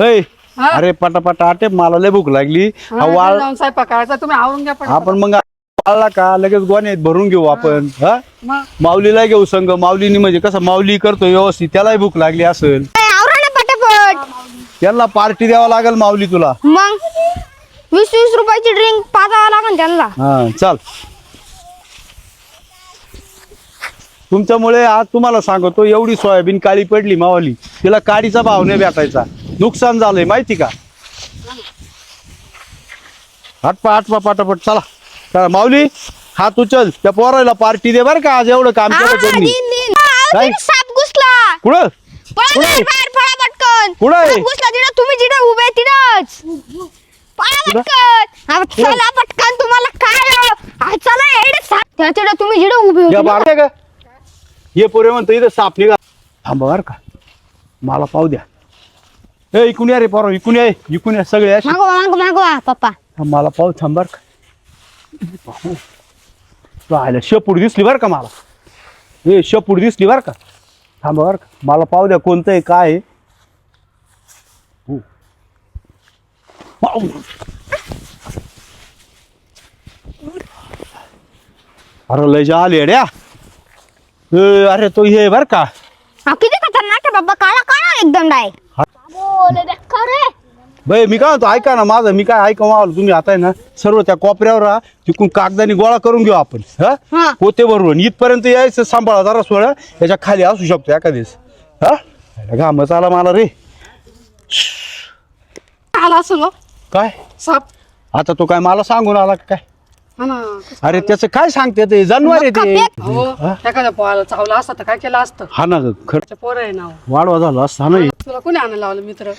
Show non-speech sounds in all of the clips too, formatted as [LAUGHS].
ऐ हा? अरे पटापटा आटे मला लय भूक लागली. हा वाळ जाऊन स्वयंपाक करायचा तुम्ही आवरून घ्या पण आपण मग वाळला का? लगेच गोण्यात भरून घेऊ आपण हा? मग? माऊलीला घेऊ संघ माऊलीनी म्हणजे कसं माऊली करतो व्यवस्थित त्यालाही भूक लागली असेल. ए, आवरा ना पटापट. त्यांना पार्टी द्यावा लागेल माऊली तुला. मग? वीस वीस रुपयाची ड्रिंक पाजावं लागेल त्यांना. हा चाल. तुमच्यामुळे आज तुम्हाला सांगतो एवढी सोयाबीन काळी पडली मावाली तिला काडीचा भाव नाही भेटायचा. नुकसान झालंय माहिती का? हटपा हटपा पटापट चला. चला माऊली हात उचल. त्या पोरायला पार्टी दे बरं का आज एवढं काम हा, केलं त्यांनी. काय? साप घुसला. कुठं? पळा कुठे? बाहेर, बाहेर, पळा पटकन. कुठे? साप घुसला तिथं तुम्ही जिथं उभे आहे तिथंच. पळा कुठं? पटकन. हा, चला पटकन तुम्हाला काय हो? हा, चला साप. तुम्ही जिथं उभे या होते ना. बारते का? ये पोरे म्हणतो इथं साप निघा. थांबा बरं का. मला पाहू द्या. ए इकून या रे पोरा इकून या इकून या सगळे असे. मागवा मागवा मागवा पप्पा. मला पाहू थांब बर का. पाहू. राहिलं शेपूड दिसली बरं का मला? ए शेपूड दिसली बरं का? थांबा बरं का. मला पाहू द्या कोणतं आहे काय आहे. हो. अरे लय जा आले अड्या ए, अरे तो हे बर का? हा, किती खतरनाक आहे बाबा. काळा काळा एकदम डाय. बाई मी काय म्हणतो ऐका ना माझं मी काय ऐका मावलं तुम्ही आता आहे ना सर्व त्या कोपऱ्यावर राहा तिकून कागदानी गोळा करून घेऊ आपण हा? हा. पोते बरोबर इथपर्यंत यायचं सांभाळा जरा सोळा याच्या खाली असू शकतो एखादेस हा? घामच आला मला रे. आला असं काय? साप. आता तो काय मला सांगून आला काय? अरे त्याचं काय सांगते ते? जानवर आहे ते. हो एखाद्या पोहाला चावला असता तर काय केलं असतं? हा ना खरं. त्या पोरं आहे नाव वाढवा झाला असता ना तुला कोणी आणायला लावलं मित्र?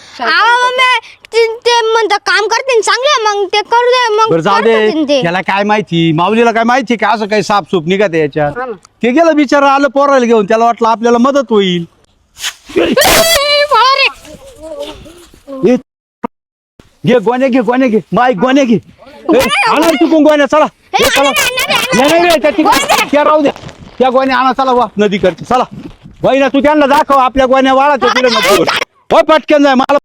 ते ते म्हणतात काम करते ना चांगले मग ते करू दे मग बरं जाऊ करतात दे. ते. त्याला काय माहिती? माऊलीला काय माहिती का असं काही साप सूप निघत याच्यात? हा ना. ते गेलं बिचारा आलं पोरायला घेऊन. त्याला वाटलं आपल्याला मदत होईल. [LAUGHS] ए, घे गोण्या घे गोण्या घे. माय गोण्या घे. आणा चुकून गोण्या चला. ए, चला. नाही नाही रे, त्या ठिकाणी- त्या राहू द्या. त्या गोण्या आणा चला वा. नदी करते चला. वहिना तू त्यांना दाखव. आपल्या गोण्या वाळा तुला नको हो पटकन जाय मला